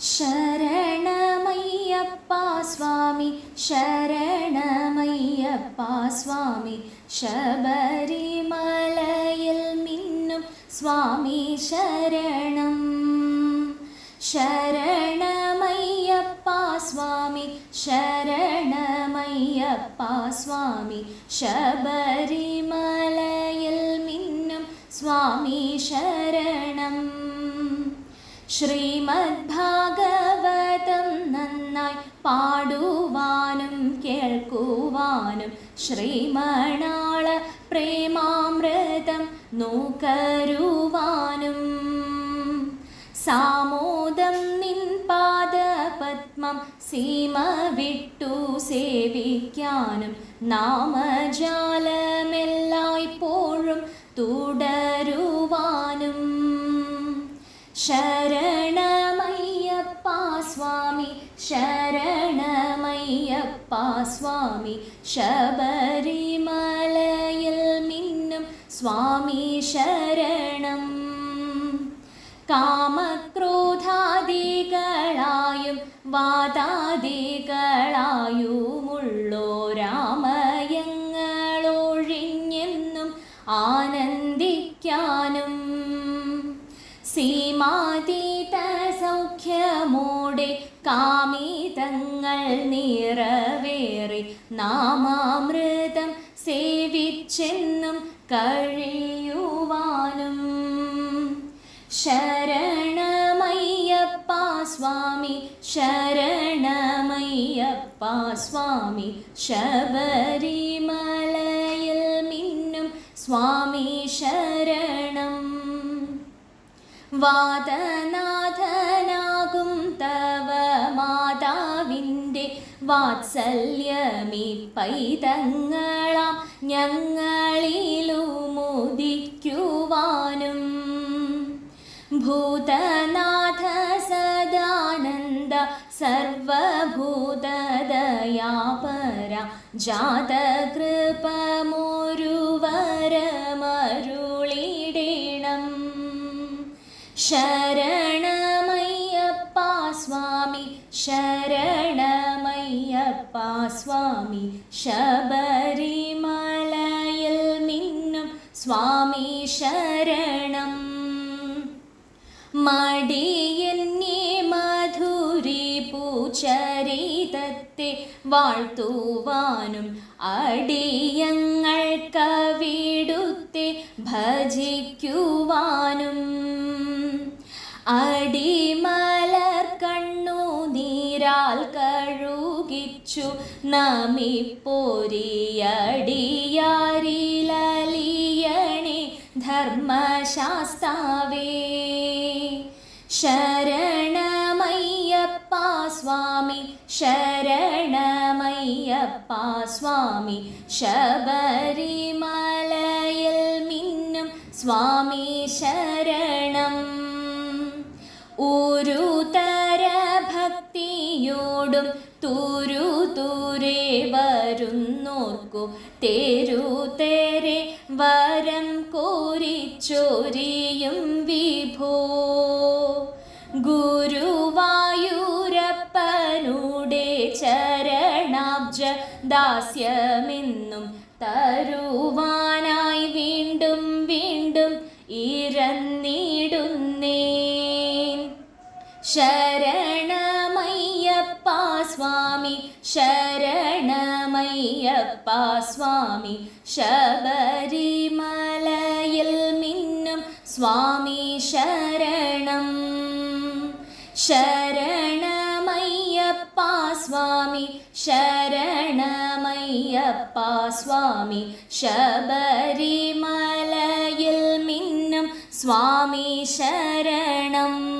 ശരണമയ്യപ്പ സ്വാമി ശരണമയ്യപ്പ സ്വാമി ശബരിമലയിൽ മിന്നും സ്വാമി ശരണം. ശരണമയ്യപ്പ സ്വാമി ശരണമയ്യപ്പ സ്വാമി ശബരിമലയിൽ മിന്നും സ്വാമി ശരണം. ശ്രീമദ് ഭാഗവതം നന്നായി പാടുവാനും കേൾക്കുവാനും ശ്രീമണാള പ്രേമാമൃതം നൂക്കരുവാനും. സാമോദം നിൻ പാദപത്മം സീമ വിട്ടു സേവിക്കാനും നാമജാലമെല്ലായ്പ്പോഴും തുടരുവാനും. ശരണമയ്യപ്പ സ്വാമി ശരണമയ്യപ്പ സ്വാമി ശബരിമലയിൽ മിന്നും സ്വാമി ശരണം. കാമക്രോധാദികളായും വാദാദികളായുമുള്ളോ രാമയങ്ങളൊഴിഞ്ഞെന്നും ആനന്ദിക്കാനും. സീമാതീത സൗഖ്യമോടെ കാമിതങ്ങൾ നിറവേറി നാമാമൃതം സേവിച്ചെന്നും കഴിയുവാനും. ശരണമയ്യപ്പ സ്വാമി ശരണമയ്യപ്പ സ്വാമി ശബരിമലയിൽ മിന്നും സ്വാമി ശരണം. വാദനാഥനാകും മാതാവിന്റെ വാത്സല്യമീ പൈതങ്ങളാം ഞങ്ങളിലുമുദിക്കുവാനും. ഭൂതനാഥ സദാനന്ദ സർവഭൂതദയാപര ജാതകൃപമൊരുവരമരുളിടേണം. ശരണമയ്യപ്പ ശരണമയ്യപ്പ സ്വാമി ശബരിമലയിൽ മിന്നും സ്വാമി ശരണം. മടിയെന്നെ മധുരി പൂച്ചരീതത്തെ വാഴ്ത്തുവാനും അടിയങ്ങൾക്കവിടുത്തെ ഭജിക്കുവാനും അടിമലർ നമിപ്പൊരിയടിയാരിലലിയണേ ധർമ്മശാസ്താവേ. ശരണമയ്യപ്പ സ്വാമി ശരണമയ്യപ്പ സ്വാമി ശബരിമലയിൽ മിന്നും സ്വാമി ശരണം. ഒരു തര ഭക്തിയോടും തൂരെ വരും വരുന്നോർക്കു തേരു തേരെ വരം കോരിച്ചോരിയും വിഭോ. ഗുരുവായൂരപ്പനുടെ ചരണാബ്ജ ദാസ്യമെന്നും തരുവാനായി വീണ്ടും വീണ്ടും ഇരന്നിടുന്നേ ശരണമയ്യപ്പ ശരണമയ്യപ്പ സ്വാമി. ശബരിമലയിൽ മിന്നും സ്വാമി ശരണം. ശരണമയ്യപ്പ സ്വാമി ശരണമയ്യപ്പ സ്വാമി. ശബരിമലയിൽ മിന്നും സ്വാമി ശരണം.